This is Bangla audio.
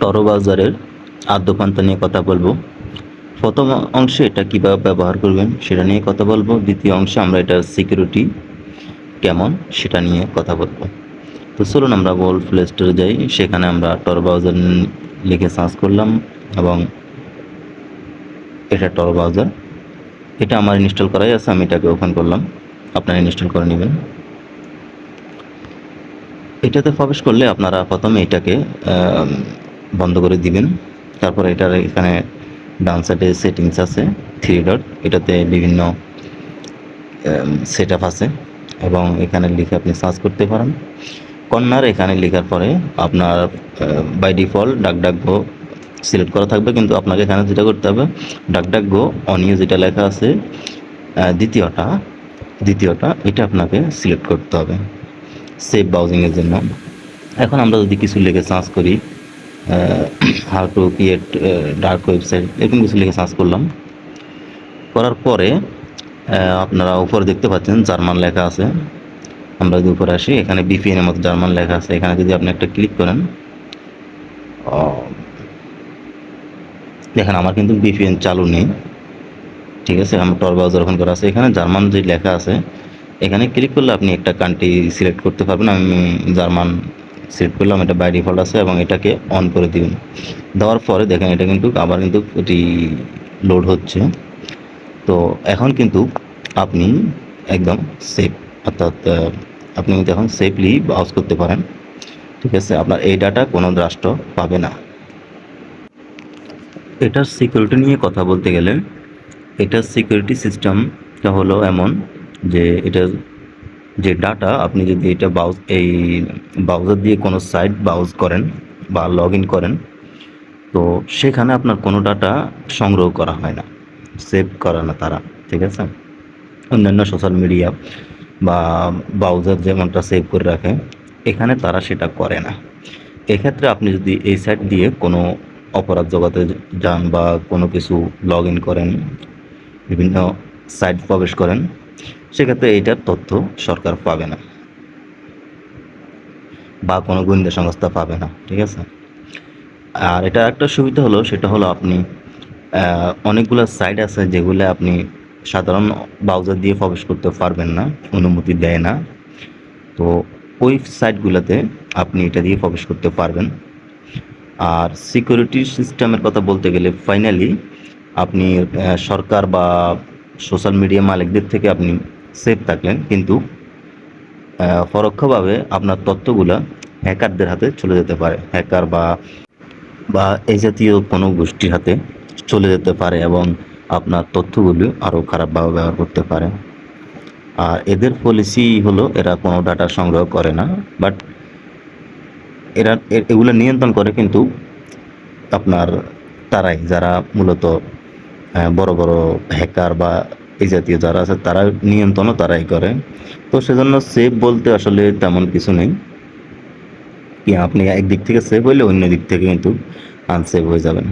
টরো ব্রাউজারের আদ্যপান্ত নিয়ে কথা বলব। প্রথম অংশে এটা কীভাবে ব্যবহার করবেন সেটা নিয়ে কথা বলব। দ্বিতীয় অংশে আমরা এটার সিকিউরিটি কেমন সেটা নিয়ে কথা বলব। তো চলুন আমরা বল প্লে স্টোরে যাই। সেখানে আমরা টর ব্রাউজার লিখে সার্চ করলাম এবং এটা টর ব্রাউজার এটা আমার ইনস্টল করাই আছে, আমি এটাকে ওপেন করলাম। আপনারা ইনস্টল করে নেবেন। এটাতে প্রবেশ করলে আপনারা প্রথমে এটাকে বন্ধ করে দিবেন। তারপর এটার এখানে ডান সাইডে সেটিংস আছে থ্রি ডট এটাতে বিভিন্ন সেট আছে এবং এখানে লিখে আপনি সার্চ করতে পারেন। কর্নার এখানে লেখার পরে আপনার বাই ডিফল্ট ডাক ডাক গো সিলেক্ট করা থাকবে, কিন্তু আপনাকে এখানে যেটা করতে হবে ডাক ডাক গো অনিয়ে যেটা লেখা আছে দ্বিতীয়টা দ্বিতীয়টা, এটা আপনাকে সিলেক্ট করতে হবে। সেভ ব্রাউজিংয়ের জন্য। এখন আমরা যদি কিছু লিখে সার্চ করি how to create dark website এরকম কিছু লিখে সার্চ করলাম। করার পরে আপনারা উপরে দেখতে পাচ্ছেন জার্মান লেখা আছে। আমরা যদি উপরে আসি, এখানে বিপিএন এর মতো জার্মান লেখা আছে। এখানে যদি আপনি একটা ক্লিক করেন দেখেন আমার কিন্তু বিপিএন চালু নেই। ঠিক আছে, আমার টর ব্রাউজার ওপেন করা আছে। এখানে জার্মান যে লেখা আছে, এখানে ক্লিক করলে আপনি একটা কান্ট্রি সিলেক্ট করতে পারবেন। আমি জার্মান সিলেক্ট করলাম, এটা বাই ডিফল্ট আছে এবং এটাকে অন করে দিবেন। দেওয়ার পরে দেখেন, এটা কিন্তু আবার কিন্তু এটি লোড হচ্ছে। তো এখন কিন্তু আপনি একদম সেফ অর্থাৎ আপনি কিন্তু এখন সেফলি ব্রাউজ করতে পারেন। ঠিক আছে, আপনার এই ডাটা কোনো রাষ্ট্র পাবে না। এটার সিকিউরিটি নিয়ে কথা বলতে গেলে, এটার সিকিউরিটি সিস্টেমটা হলো এমন যে, এটা যে ডাটা আপনি যদি এটা ব্রাউজ এই ব্রাউজার দিয়ে কোনো সাইট ব্রাউজ করেন বা লগ ইন করেন, তো সেখানে আপনার কোনো ডাটা সংগ্রহ করা হয় না সেভ করে না তারা, ঠিক আছে? অন্যান্য সোশ্যাল মিডিয়া বা ব্রাউজার যেমনটা সেভ করে রাখে, এখানে তারা সেটা করে না। এক্ষেত্রে আপনি যদি এই সাইট দিয়ে কোনো অপরাধ জগতে যান বা কোনো কিছু লগ ইন করেন, বিভিন্ন সাইট প্রবেশ করেন সেক্ষেত্রে এইটার তথ্য সরকার পাবে না বা কোনো গোয়েন্দা সংস্থা পাবে না, ঠিক আছে? আর এটা একটা সুবিধা হলো, সেটা হলো আপনি অনেকগুলো সাইট আছে যেগুলো আপনি সাধারণ ব্রাউজার দিয়ে প্রবেশ করতে পারবেন না, অনুমতি দেয় না। তো ওই সাইটগুলোতে আপনি এটা দিয়ে প্রবেশ করতে পারবেন। আর সিকিউরিটি সিস্টেমের কথা বলতে গেলে ফাইনালি আপনি সরকার বা সোশ্যাল মিডিয়া মালিকদের থেকে আপনি সেফ থাকলেন, কিন্তু পরোক্ষভাবে আপনার তথ্যগুলো হ্যাকারদের হাতে চলে যেতে পারে। হ্যাকার বা বা এই জাতীয় কোনো গোষ্ঠীর হাতে চলে যেতে পারে এবং আপনার তথ্যগুলি আরও খারাপভাবে ব্যবহার করতে পারে। আর এদের পলিসি হলো, এরা কোনো ডাটা সংগ্রহ করে না বাট এরা এগুলো নিয়ন্ত্রণ করে, কিন্তু আপনার, তারাই, যারা মূলত বড় বড় হ্যাকার বা এই জাতীয় যারা আছে তারা নিয়ন্ত্রণও তারাই করে। তো সেজন্য সেফ বলতে আসলে তেমন কিছু নেই। কি আপনি একদিক থেকে সেফ হইলে অন্য দিক থেকে কিন্তু আনসেফ হয়ে যাবেন।